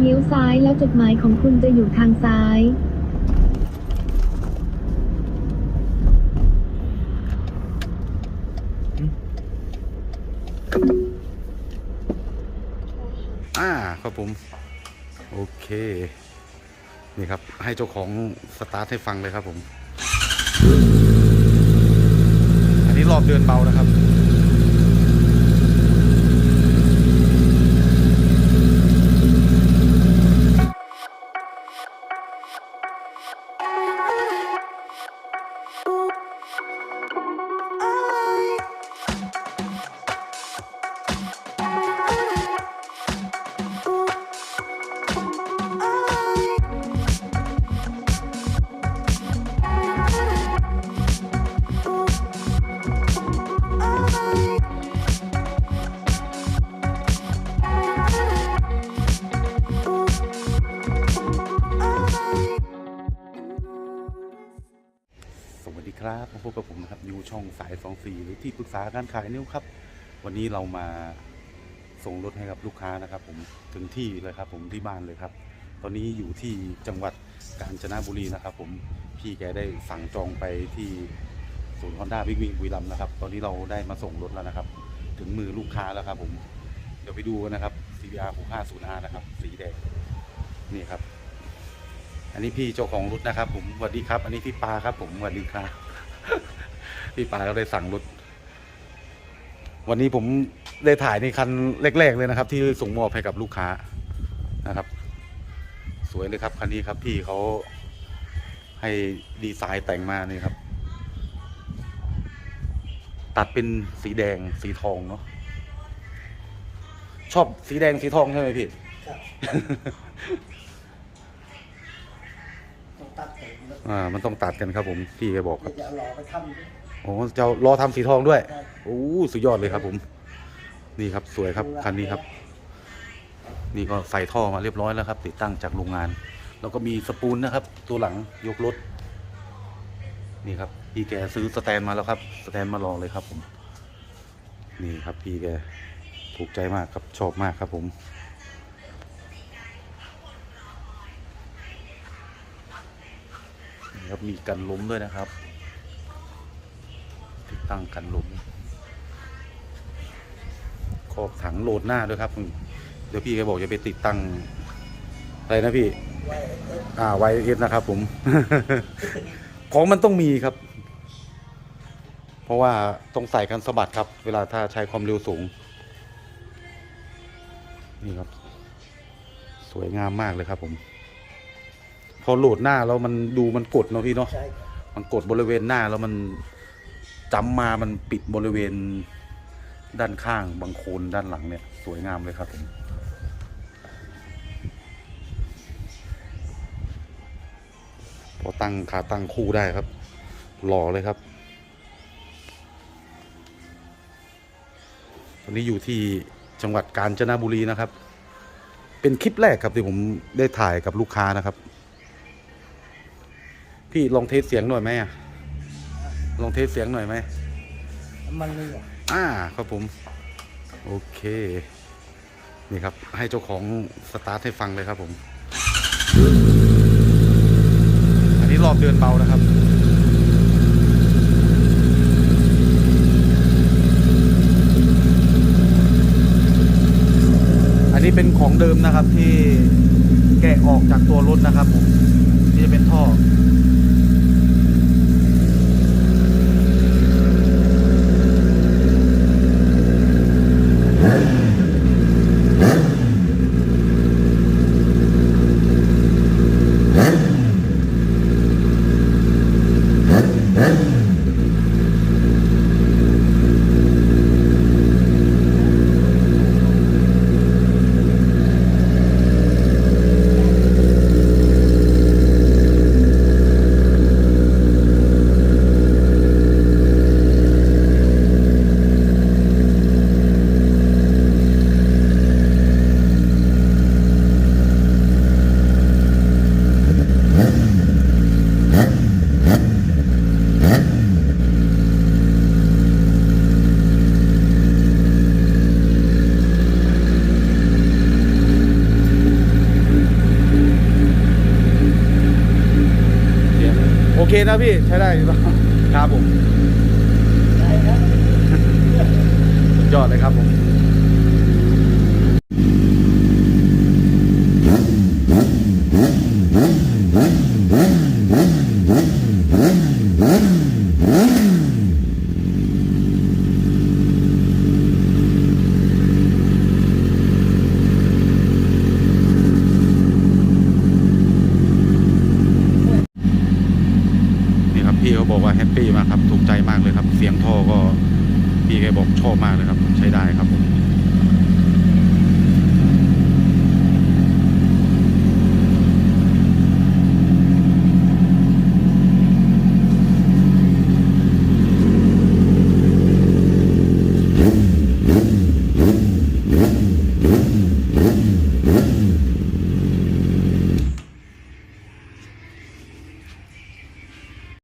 เลี้ยวซ้ายแล้วจุดหมายของคุณจะอยู่ทางซ้ายอ่าครับผม โอเค นี่ครับ ให้เจ้าของสตาร์ทให้ฟังเลยครับผม อันนี้รอบเดือนเบานะครับ ส พบกับผมนะครับนิวช่องสายสองสี่หรือที่ปรึกษาการขายนิวครับ วันนี้เรามาส่งรถให้กับลูกค้านะครับ ผมถึงที่เลยครับ ผมที่บ้านเลยครับ ตอนนี้อยู่ที่จังหวัดกาญจนบุรีนะครับ ผมพี่แกได้สั่งจองไปที่ศูนย์ฮอนด้าบิ๊กวิงบุรีรัมนะครับ ตอนนี้เราได้มาส่งรถแล้วนะครับ ถึงมือลูกค้าแล้วครับ ผมเดี๋ยวไปดูกันนะครับ CBR 6505นะครับ สีแดงนี่ครับ อันนี้พี่เจ้าของรถนะครับ ผมสวัสดีครับ อันนี้พี่ปาครับ ผมสวัสดีครับ พี่ปาก็ได้สั่งรถวันนี้ผมได้ถ่ายในคันแรก ๆ เลยนะครับ ที่ส่งมอบให้กับลูกค้านะครับ สวยเลยครับคันนี้ครับพี่เขาให้ดีไซน์แต่งมานี่ครับ ตัดเป็นสีแดงสีทองเนาะชอบสีแดงสีทองใช่ไหมพี่ครับต้องตัดผมแล้วอ่า มันต้องตัดกันครับผมพี่แกบอกครับจะเอาหล่อไปทำ ด้วยโอ้จะรอทำสีทองด้วยครับ โอ้สุดยอดเลยครับ ผม นี่ครับสวยครับคันนี้ครับ นี่ก็ใส่ท่อมาเรียบร้อยแล้วครับ ติดตั้งจากโรงงาน แล้วก็มีสปูลนะครับ ตัวหลังยกรถ นี่ครับ พี่แกซื้อสแตนมาแล้วครับ สแตนมารองเลยครับ ผม นี่ครับ พี่แกถูกใจมากครับชอบมากครับ ผม นี่ครับมีกันล้มด้วยนะครับ ตั้งกันลมขอบถังโหลดหน้าด้วยครับเดี๋ยวพี่แกบอกจะไปติดตั้งอะไรนะพี่ อ่าไวเอสนะครับ ผม ของมันต้องมีครับ เพราะว่าต้องใส่กันสะบัดครับ เวลาถ้าใช้ความเร็วสูง นี่ครับ สวยงามมากเลยครับ ผม พอโหลดหน้าแล้วมันดูมันกดเนาะพี่เนาะมันกดบริเวณหน้าแล้วมัน จำมามันปิดบริเวณด้านข้างบางโคนด้านหลังเนี่ย สวยงามเลยครับผมพอตั้งขาตั้งคู่ได้ครับ หล่อเลยครับตอนนี้อยู่ที่จังหวัดกาญจนบุรีนะครับ เป็นคลิปแรกครับที่ผมได้ถ่ายกับลูกค้านะครับ พี่ลองเทสเสียงหน่อยไหมอะ ลองเทสเสียงหน่อยไหม มันนี่อะอ่าครับผม โอเค นี่ครับ ให้เจ้าของสตาร์ทให้ฟังเลยครับผม อันนี้รอบเดือนเบานะครับอันนี้เป็นของเดิมนะครับที่แกะออกจากตัวรถนะครับผมนี่จะเป็นท่อ น นะพี่ใช้ได้อยู่ครับผมได้ครับสุดยอดเลยครับผมนี่ครับพี่เขา บอกว่าแฮปปี้มากครับ ถูกใจมากเลยครับ เสียงท่อก็พี่แกบอกชอบมากเลยครับ ใช้ได้ครับผม